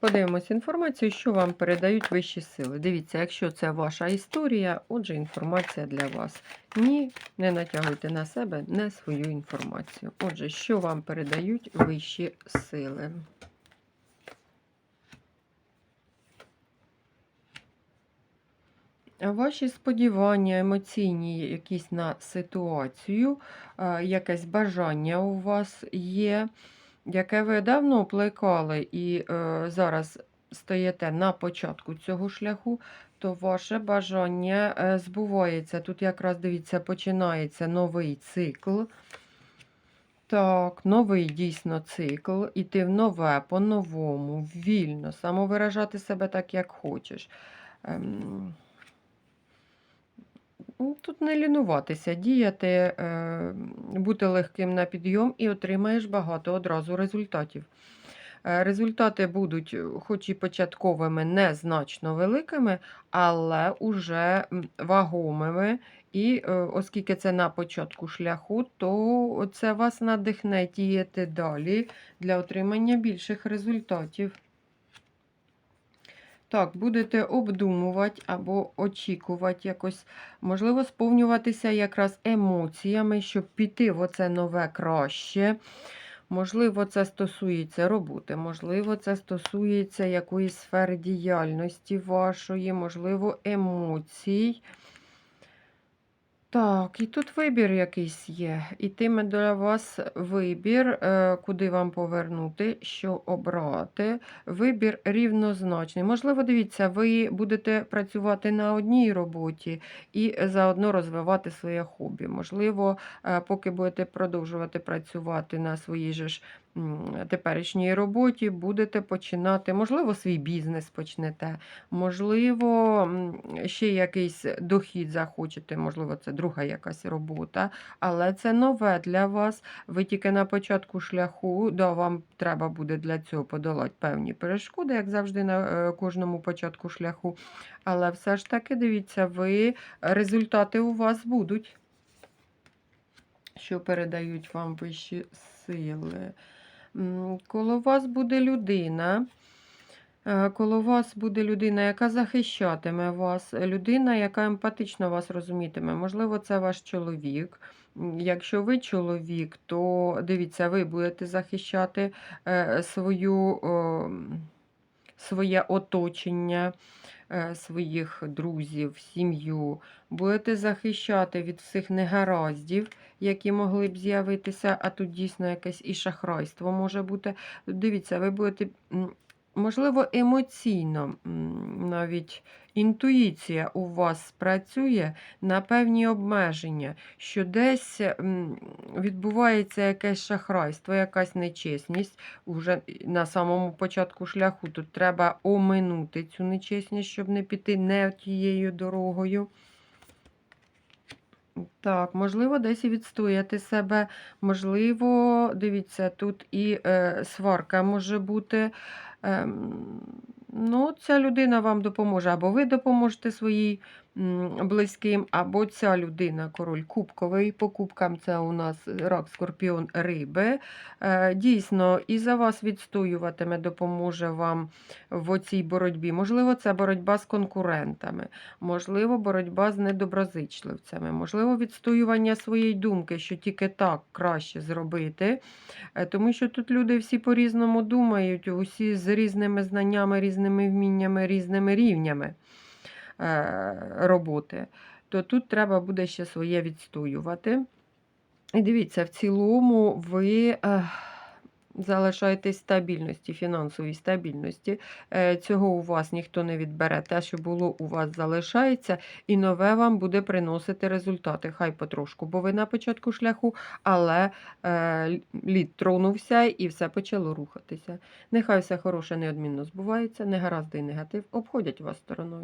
Подивимося інформацію, що вам передають вищі сили. Дивіться, якщо це ваша історія, отже, інформація для вас. Ні, не натягуйте на себе не свою інформацію. Отже, що вам передають вищі сили. Ваші сподівання, емоційні якісь на ситуацію, якесь бажання у вас є, яке ви давно плекали і е, зараз стоїте на початку цього шляху, то ваше бажання е, збувається. Тут якраз дивіться, починається новий цикл. Так, новий дійсно цикл, іти в нове, по-новому, вільно, самовиражати себе так, як хочеш. Ем, Тут не лінуватися, діяти, е, бути легким на підйом і отримаєш багато одразу результатів. Е, Результати будуть, е, хоч і початковими, незначно великими, але уже вагомими. І оскільки це на початку шляху, то це вас надихне діяти далі для отримання більших результатів. Так, будете обдумувати або очікувати якось, можливо, сповнюватися якраз емоціями, щоб піти в оце нове краще. Можливо, це стосується роботи, можливо, це стосується якоїсь сфери діяльності вашої, можливо, емоцій. Так, і тут вибір якийсь є. Ітиме для вас вибір, е, куди вам повернути, що обрати. Вибір рівнозначний. Можливо, дивіться, ви будете працювати на одній роботі і заодно розвивати своє хобі. Можливо, е, поки будете продовжувати працювати на своїй же ж теперішній роботі, будете починати, можливо, свій бізнес почнете, можливо, ще якийсь дохід захочете, можливо, це друга якась робота, але це нове для вас. Ви тільки на початку шляху, да, вам треба буде для цього подолати певні перешкоди, як завжди на е, кожному початку шляху. Але все ж таки, дивіться, ви результати у вас будуть, що передають вам вищі сили. Коло вас буде людина. Е, Коло вас буде людина, яка захищатиме вас, людина, яка емпатично вас розумітиме. Можливо, це ваш чоловік. Якщо ви чоловік, то дивіться, ви будете захищати е, свою, своє оточення, е, своїх друзів, сім'ю. Будете захищати від всіх негараздів, які могли б з'явитися, а тут дійсно якесь і шахрайство може бути. Дивіться, ви будете. Можливо, емоційно навіть інтуїція у вас спрацює на певні обмеження, що десь відбувається якесь шахрайство, якась нечесність уже на самому початку шляху. Тут треба оминути цю нечесність, щоб не піти не тією дорогою. Так, можливо, десь і відстояти себе. Можливо, дивіться, тут і е, сварка може бути. Ем, ну, ця людина вам допоможе, або ви допоможете своїй близьким, або ця людина, король кубковий. По кубкам це у нас рак, скорпіон, риби. Е, дійсно, і за вас відстоюватиме, допоможе вам в оцій боротьбі. Можливо, це боротьба з конкурентами, можливо, боротьба з недоброзичливцями, можливо, відстоювання своєї думки, що тільки так краще зробити. Е, Тому що тут люди всі по-різному думають, усі з різними знаннями, різними вміннями, різними рівнями е, роботи. То тут треба буде ще своє відстоювати. І дивіться, в цілому ви. Залишаєтесь стабільності, фінансовій стабільності. Е, Цього у вас ніхто не відбере. Те, що було у вас, залишається, і нове вам буде приносити результати. Хай потрошку, бо ви на початку шляху, але е, лід тронувся і все почало рухатися. Нехай все хороше неодмінно збувається, негаразди і негатив обходять вас стороною.